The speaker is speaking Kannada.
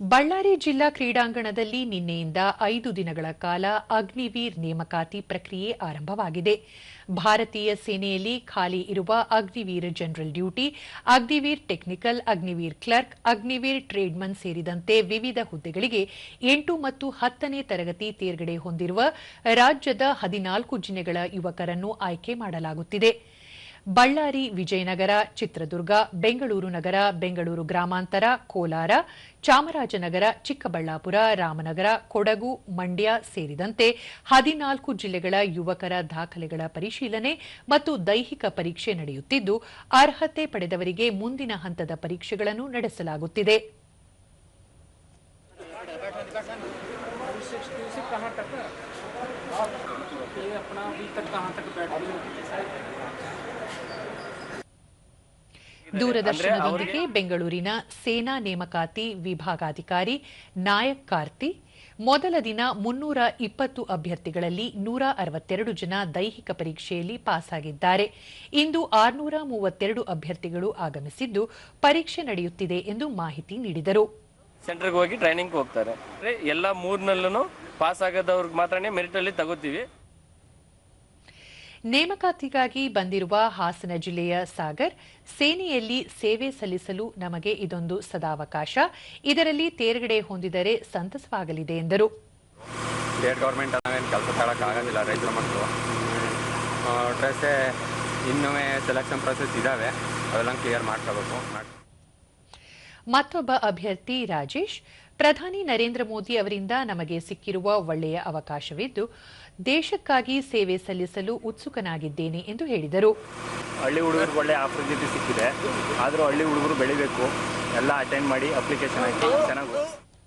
ಬಳ್ಳಾರಿ ಜಿಲ್ಲಾ ಕ್ರೀಡಾಂಗಣದಲ್ಲಿ ನಿನ್ನೆಯಿಂದ ಐದು ದಿನಗಳ ಕಾಲ ಅಗ್ನಿವೀರ್ ನೇಮಕಾತಿ ಪ್ರಕ್ರಿಯೆ ಆರಂಭವಾಗಿದೆ. ಭಾರತೀಯ ಸೇನೆಯಲ್ಲಿ ಖಾಲಿ ಇರುವ Agniveer general duty, Agniveer technical, Agniveer clerk, Agniveer tradesman ಸೇರಿದಂತೆ ವಿವಿಧ ಹುದ್ದೆಗಳಿಗೆ ಎಂಟು ಮತ್ತು ಹತ್ತನೇ ತರಗತಿ ತೇರ್ಗಡೆ ಹೊಂದಿರುವ ರಾಜ್ಯದ ಹದಿನಾಲ್ಕು ಜಿಲ್ಲೆಗಳ ಯುವಕರನ್ನು ಆಯ್ಕೆ ಮಾಡಲಾಗುತ್ತಿದೆ. ಬಳ್ಳಾರಿ ವಿಜಯನಗರ ಚಿತ್ರದುರ್ಗ ಬೆಂಗಳೂರು ನಗರ ಬೆಂಗಳೂರು ಗ್ರಾಮಾಂತರ ಕೋಲಾರ ಚಾಮರಾಜನಗರ ಚಿಕ್ಕಬಳ್ಳಾಪುರ ರಾಮನಗರ ಕೊಡಗು ಮಂಡ್ಯ ಸೇರಿದಂತೆ ಹದಿನಾಲ್ಕು ಜಿಲ್ಲೆಗಳ ಯುವಕರ ದಾಖಲೆಗಳ ಪರಿಶೀಲನೆ ಮತ್ತು ದೈಹಿಕ ಪರೀಕ್ಷೆ ನಡೆಯುತ್ತಿದ್ದು ಅರ್ಹತೆ ಪಡೆದವರಿಗೆ ಮುಂದಿನ ಹಂತದ ಪರೀಕ್ಷೆಗಳನ್ನು ನಡೆಸಲಾಗುತ್ತಿದೆ कहाँ तक ये अपना अभी तक कहाँ तक बैठ ದೂರದರ್ಶನದೊಂದಿಗೆ ಬೆಂಗಳೂರಿನ ಸೇನಾ ನೇಮಕಾತಿ ವಿಭಾಗಾಧಿಕಾರಿ ನಾಯಕ್ ಕಾರ್ತಿ. ಮೊದಲ ದಿನ ಮುನ್ನೂರ ಇಪ್ಪತ್ತು ಅಭ್ಯರ್ಥಿಗಳಲ್ಲಿ ನೂರ ಅರವತ್ತೆರಡು ಜನ ದೈಹಿಕ ಪರೀಕ್ಷೆಯಲ್ಲಿ ಪಾಸಾಗಿದ್ದಾರೆ. ಇಂದು ಆರುನೂರ ಮೂವತ್ತೆರಡು ಅಭ್ಯರ್ಥಿಗಳು ಆಗಮಿಸಿದ್ದು ಪರೀಕ್ಷೆ ನಡೆಯುತ್ತಿದೆ ಎಂದು ಮಾಹಿತಿ ನೀಡಿದರು. ಸೆಂಟರ್ಗೆ ಹೋಗಿ ಟ್ರೈನಿಂಗ್ ಹೋಗ್ತಾರೆ. ಎಲ್ಲ ಮೂರ್ನಲ್ಲೂ ಪಾಸ್ ಆಗದವ್ರಿಗೆ ಮಾತ್ರನೇ ಮೆರಿಟ್ ಅಲ್ಲಿ ತಗೋತೀವಿ. ನೇಮಕಾತಿಗಾಗಿ ಬಂದಿರುವ ಹಾಸನ ಜಿಲ್ಲೆಯ ಸಾಗರ್ ಸೇನೆಯಲ್ಲಿ ಸೇವೆ ಸಲ್ಲಿಸಲು ನಮಗೆ ಇದೊಂದು ಸದಾವಕಾಶ. ಇದರಲ್ಲಿ ತೇರ್ಗಡೆ ಹೊಂದಿದರೆ ಸಂತಸವಾಗಲಿದೆ ಎಂದರು. ಸ್ಟೇಟ್ ಗೌರ್ಮೆಂಟ್ ಕೆಲಸ ತಗೊಳಕ್ಕಾಗೋದಿಲ್ಲ ರೈತರ ಮಕ್ಕಳು ಡ್ರೆಸ್ಸೇ ಇನ್ನೂ ಸೆಲೆಕ್ಷನ್ ಪ್ರೊಸೆಸ್ ಇದ್ದಾವೆ ಅವೆಲ್ಲ ಕ್ಲಿಯರ್ ಮಾಡ್ಕೋಬೇಕು. ಮಾಡಿ ಮತ್ತೊಬ್ಬ ಅಭ್ಯರ್ಥಿ ರಾಜೇಶ್ ಪ್ರಧಾನಿ ನರೇಂದ್ರ ಮೋದಿ ಅವರಿಂದ ನಮಗೆ ಸಿಕ್ಕಿರುವ ಒಳ್ಳೆಯ ಅವಕಾಶವಿದ್ದು, ದೇಶಕ್ಕಾಗಿ ಸೇವೆ ಸಲ್ಲಿಸಲು ಉತ್ಸುಕನಾಗಿದ್ದೇನೆ ಎಂದು ಹೇಳಿದರು. ಹಳ್ಳಿ ಹುಡುಗರು ಒಳ್ಳೆ ಆಪರ್ಚುನಿಟಿ ಸಿಕ್ಕಿದೆ. ಆದರೂ ಹಳ್ಳಿ ಹುಡುಗರು ಬೆಳಿಬೇಕು. ಎಲ್ಲ ಅಟೆಂಡ್ ಮಾಡಿ ಅಪ್ಲಿಕೇಶನ್ ಹಾಕಿ, ಚೆನ್ನಾಗಿ